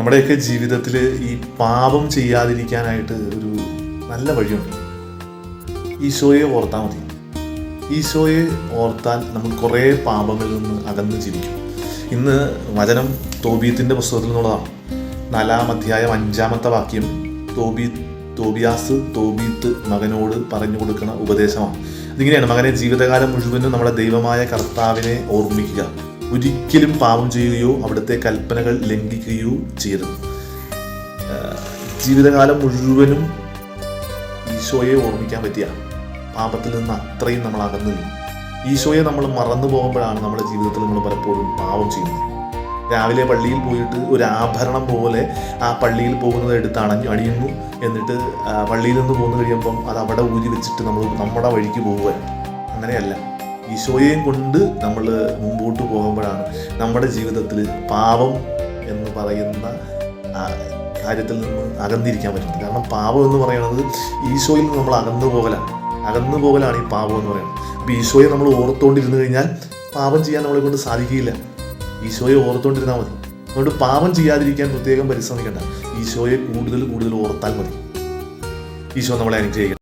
നമ്മുടെയൊക്കെ ജീവിതത്തിൽ ഈ പാപം ചെയ്യാതിരിക്കാനായിട്ട് ഒരു നല്ല വഴിയുണ്ട്. ഈശോയെ ഓർത്താൽ മതി. ഈശോയെ ഓർത്താൽ നമ്മൾ കുറേ പാപങ്ങളിൽ നിന്ന് അകന്ന് ജീവിക്കും. ഇന്ന് വചനം തോബീത്തിന്റെ പുസ്തകത്തിൽ നിന്നുള്ളതാണ്. നാലാം അധ്യായം അഞ്ചാമത്തെ വാക്യം തോബി തോബിയാസ് തോബീത്ത് മകനോട് പറഞ്ഞു കൊടുക്കുന്ന ഉപദേശമാണ്. അതിങ്ങനെയാണ് മകനെ ജീവിതകാലം മുഴുവനും നമ്മുടെ ദൈവമായ കർത്താവിനെ ഓർമ്മിക്കുക. ഒരിക്കലും പാപം ചെയ്യുകയോ അവിടുത്തെ കൽപ്പനകൾ ലംഘിക്കുകയോ ചെയ്യരുത്. ജീവിതകാലം മുഴുവനും ഈശോയെ ഓർമ്മിക്കാൻ പറ്റിയ പാപത്തിൽ നിന്ന് അത്രയും നമ്മൾ അകന്നു ഈശോയെ നമ്മൾ മറന്നു പോകുമ്പോഴാണ് നമ്മുടെ ജീവിതത്തിൽ നമ്മൾ പലപ്പോഴും പാപം ചെയ്യുന്നത്. രാവിലെ പള്ളിയിൽ പോയിട്ട് ഒരു ആഭരണം പോലെ ആ പള്ളിയിൽ പോകുന്നത് എടുത്ത് അണഞ്ഞു അണിയുന്നു. എന്നിട്ട് പള്ളിയിൽ നിന്ന് പോകുന്നു കഴിയുമ്പം അത് അവിടെ ഊരി വെച്ചിട്ട് നമ്മൾ നമ്മുടെ വഴിക്ക് പോവുകയാണ് അങ്ങനെയല്ല. ഈശോയെയും കൊണ്ട് നമ്മൾ മുമ്പോട്ട് പോകുമ്പോഴാണ് നമ്മുടെ ജീവിതത്തിൽ പാപം എന്ന് പറയുന്ന കാര്യത്തിൽ നിന്ന് അകന്നിരിക്കാൻ പറ്റുന്നത്. കാരണം പാപം എന്ന് പറയുന്നത് ഈശോയിൽ നിന്ന് നമ്മൾ അകന്നു പോകലാണ്. അകന്നു പോകലാണ് ഈ പാപം എന്ന് പറയുന്നത്. അപ്പോൾ ഈശോയെ നമ്മൾ ഓർത്തുകൊണ്ടിരുന്നു കഴിഞ്ഞാൽ പാപം ചെയ്യാൻ നമ്മളെ കൊണ്ട് സാധിക്കില്ല ഈശോയെ ഓർത്തുകൊണ്ടിരുന്നാൽ മതി. അതുകൊണ്ട് പാപം ചെയ്യാതിരിക്കാൻ പ്രത്യേകം പരിശ്രമിക്കേണ്ട. ഈശോയെ കൂടുതൽ കൂടുതൽ ഓർത്താൽ മതി. ഈശോ നമ്മളെ അനുഗ്രഹിക്കണം